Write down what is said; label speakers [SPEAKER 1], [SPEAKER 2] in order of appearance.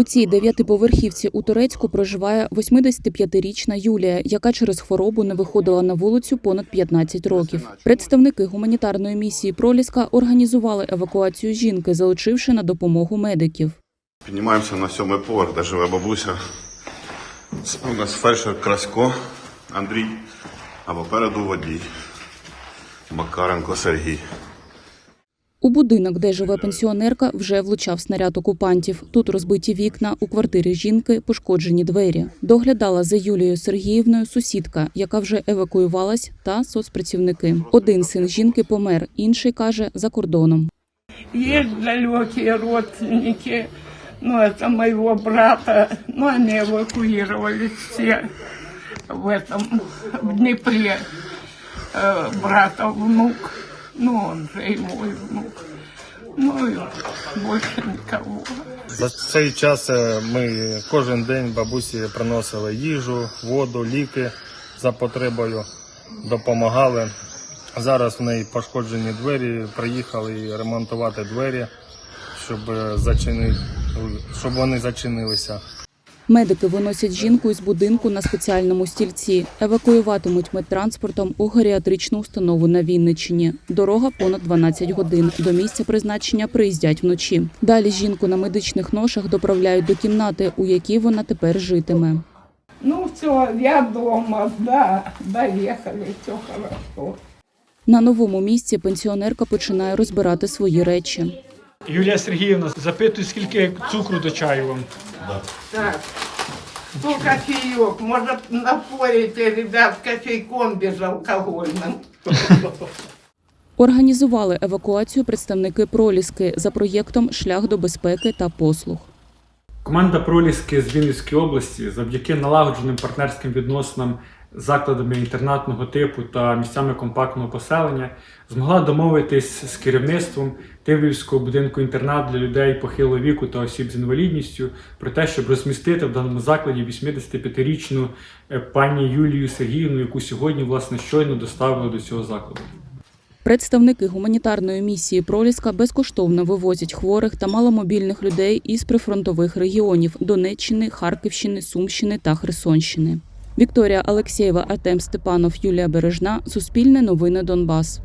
[SPEAKER 1] У цій дев'ятиповерхівці у Турецьку проживає 85-річна Юлія, яка через хворобу не виходила на вулицю понад 15 років. Представники гуманітарної місії Проліска організували евакуацію жінки, залучивши на допомогу медиків.
[SPEAKER 2] Піднімаємося на сьомий поверх, де живе бабуся. У нас фельдшер Красько Андрій, а попереду водій Макаренко Сергій.
[SPEAKER 1] У будинок, де живе пенсіонерка, вже влучав снаряд окупантів. Тут розбиті вікна, у квартирі жінки пошкоджені двері. Доглядала за Юлією Сергіївною сусідка, яка вже евакуювалась, та соцпрацівники. Один син жінки помер, інший каже за кордоном.
[SPEAKER 3] Есть далекие родственники, ну, это моего брата, но они эвакуировались все в этом, в Днепре. Э, брата внук, ну, он же и мой внук. Ну, и больше никого.
[SPEAKER 4] За цей час е, ми кожен день бабусі приносили їжу, воду, ліки за потребою, допомагали. Зараз в неї пошкоджені двері, приїхали ремонтувати двері, щоб, е, щоб вони зачинилися.
[SPEAKER 1] Медики виносять жінку із будинку на спеціальному стільці. Евакуюватимуть медтранспортом у геріатричну установу на Вінниччині. Дорога понад 12 годин. До місця призначення приїздять вночі. Далі жінку на медичних ношах доправляють до кімнати, у якій вона тепер житиме.
[SPEAKER 3] Ну, все, я дома, да, доехали, все хорошо.
[SPEAKER 1] На новому місці пенсіонерка починає розбирати свої речі.
[SPEAKER 5] Юлія Сергіївна, запитую, скільки цукру до чаю вам?
[SPEAKER 3] Так, ну кофеек, Можно напоить ребят кофейком безалкогольным.
[SPEAKER 1] Організували евакуацію представники проліски за проєктом Шлях до безпеки та послуг.
[SPEAKER 5] Команда Проліски з Вінницької області завдяки налагодженим партнерським відносинам з закладами інтернатного типу та місцями компактного поселення змогла домовитись з керівництвом Тиврівського будинку інтернат для людей похилого віку та осіб з інвалідністю про те, щоб розмістити в даному закладі 85-річну е, пані Юлію Сергіївну, яку сьогодні власне щойно доставили до цього закладу.
[SPEAKER 1] Представники гуманітарної місії Проліска безкоштовно вивозять хворих та маломобільних людей із прифронтових регіонів Донеччини, Харківщини, Сумщини та Херсонщини. Вікторія Алексєєва, Артем Степанов, Юлія Бережна. Суспільне новини Донбас.